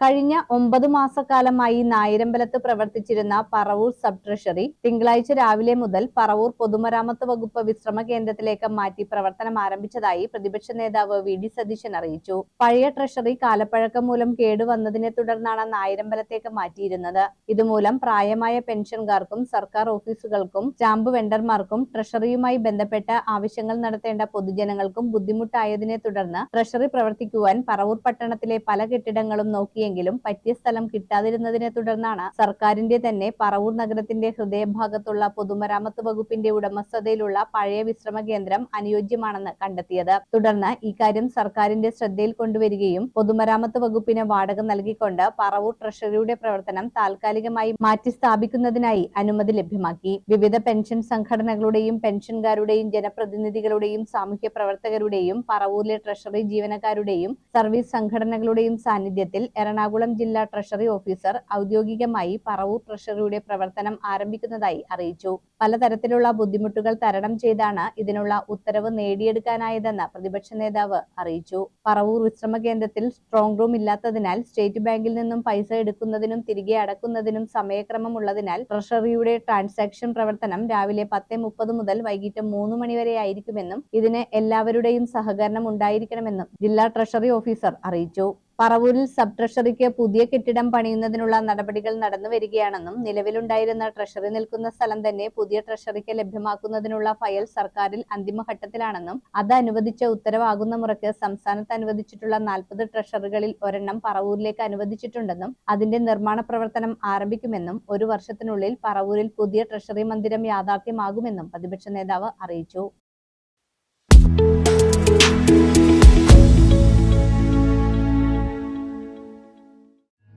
കഴിഞ്ഞ ഒമ്പത് മാസക്കാലമായി നായരമ്പലത്ത് പ്രവർത്തിച്ചിരുന്ന പറവൂർ സബ് ട്രഷറി തിങ്കളാഴ്ച രാവിലെ മുതൽ പറവൂർ പൊതുമരാമത്ത് വകുപ്പ് വിശ്രമ കേന്ദ്രത്തിലേക്ക് മാറ്റി പ്രവർത്തനം ആരംഭിച്ചതായി പ്രതിപക്ഷ നേതാവ് വി ഡി സതീശൻ അറിയിച്ചു. പഴയ ട്രഷറി കാലപ്പഴക്കം മൂലം കേടുവന്നതിനെ തുടർന്നാണ് നായരമ്പലത്തേക്ക് മാറ്റിയിരുന്നത്. ഇതുമൂലം പ്രായമായ പെൻഷൻകാർക്കും സർക്കാർ ഓഫീസുകൾക്കും സ്റ്റാമ്പ് വെണ്ടർമാർക്കും ട്രഷറിയുമായി ബന്ധപ്പെട്ട ആവശ്യങ്ങൾ നടത്തേണ്ട പൊതുജനങ്ങൾക്കും ബുദ്ധിമുട്ടായതിനെ തുടർന്ന് ട്രഷറി പ്രവർത്തിക്കുവാൻ പറവൂർ പട്ടണത്തിലെ പല കെട്ടിടങ്ങളും നോക്കിയെങ്കിലും പറ്റിയ സ്ഥലം കിട്ടാതിരുന്നതിനെ തുടർന്നാണ് സർക്കാരിന്റെ തന്നെ പറവൂർ നഗരത്തിന്റെ ഹൃദയഭാഗത്തുള്ള പൊതുമരാമത്ത് വകുപ്പിന്റെ ഉടമസ്ഥതയിലുള്ള പഴയ വിശ്രമ കേന്ദ്രം അനുയോജ്യമാണെന്ന് കണ്ടെത്തിയത്. തുടർന്ന് ഇക്കാര്യം സർക്കാരിന്റെ ശ്രദ്ധയിൽ കൊണ്ടുവരികയും പൊതുമരാമത്ത് വകുപ്പിന് വാടക നൽകിക്കൊണ്ട് പറവൂർ ട്രഷറിയുടെ പ്രവർത്തനം താൽക്കാലികമായി മാറ്റി സ്ഥാപിക്കുന്നതിനായി അനുമതി ലഭ്യമാക്കി. വിവിധ പെൻഷൻ സംഘടനകളുടെയും പെൻഷൻകാരുടെയും ജനപ്രതിനിധികളുടെയും സാമൂഹ്യ പ്രവർത്തകരുടെയും പറവൂരിലെ ട്രഷറി ജീവനക്കാരുടെയും സർവീസ് സംഘടനകളുടെയും സാന്നിധ്യത്തിൽ എറണാകുളം ജില്ലാ ട്രഷറി ഓഫീസർ ഔദ്യോഗികമായി പറവൂർ ട്രഷറിയുടെ പ്രവർത്തനം ആരംഭിക്കുന്നതായി അറിയിച്ചു. പലതരത്തിലുള്ള ബുദ്ധിമുട്ടുകൾ തരണം ചെയ്താണ് ഇതിനുള്ള ഉത്തരവ് നേടിയെടുക്കാനായതെന്ന് പ്രതിപക്ഷ നേതാവ് അറിയിച്ചു. പറവൂർ വിശ്രമ കേന്ദ്രത്തിൽ സ്ട്രോങ് റൂം ഇല്ലാത്തതിനാൽ സ്റ്റേറ്റ് ബാങ്കിൽ നിന്നും പൈസ എടുക്കുന്നതിനും തിരികെ അടക്കുന്നതിനും സമയക്രമമുള്ളതിനാൽ ട്രഷറിയുടെ ട്രാൻസാക്ഷൻ പ്രവർത്തനം രാവിലെ പത്ത് മുപ്പത് മുതൽ വൈകിട്ട് മൂന്ന് മണിവരെ ആയിരിക്കുമെന്നും ഇതിന് എല്ലാവരുടെയും സഹകരണം ഉണ്ടായിരിക്കണമെന്നും ജില്ലാ ട്രഷറി ഓഫീസർ അറിയിച്ചു. പറവൂരിൽ സബ് ട്രഷറിക്ക് പുതിയ കെട്ടിടം പണിയുന്നതിനുള്ള നടപടികൾ നടന്നു വരികയാണെന്നും നിലവിലുണ്ടായിരുന്ന ട്രഷറി നിൽക്കുന്ന സ്ഥലം തന്നെ പുതിയ ട്രഷറിക്ക് ലഭ്യമാക്കുന്നതിനുള്ള ഫയൽ സർക്കാരിൽ അന്തിമഘട്ടത്തിലാണെന്നും അത് അനുവദിച്ച ഉത്തരവാകുന്ന മുറയ്ക്ക് സംസ്ഥാനത്ത് അനുവദിച്ചിട്ടുള്ള നാൽപ്പത് ട്രഷറികളിൽ ഒരെണ്ണം പറവൂരിലേക്ക് അനുവദിച്ചിട്ടുണ്ടെന്നും അതിന്റെ നിർമ്മാണ പ്രവർത്തനം ആരംഭിക്കുമെന്നും ഒരു വർഷത്തിനുള്ളിൽ പറവൂരിൽ പുതിയ ട്രഷറി മന്ദിരം യാഥാർത്ഥ്യമാകുമെന്നും പ്രതിപക്ഷ നേതാവ് അറിയിച്ചു.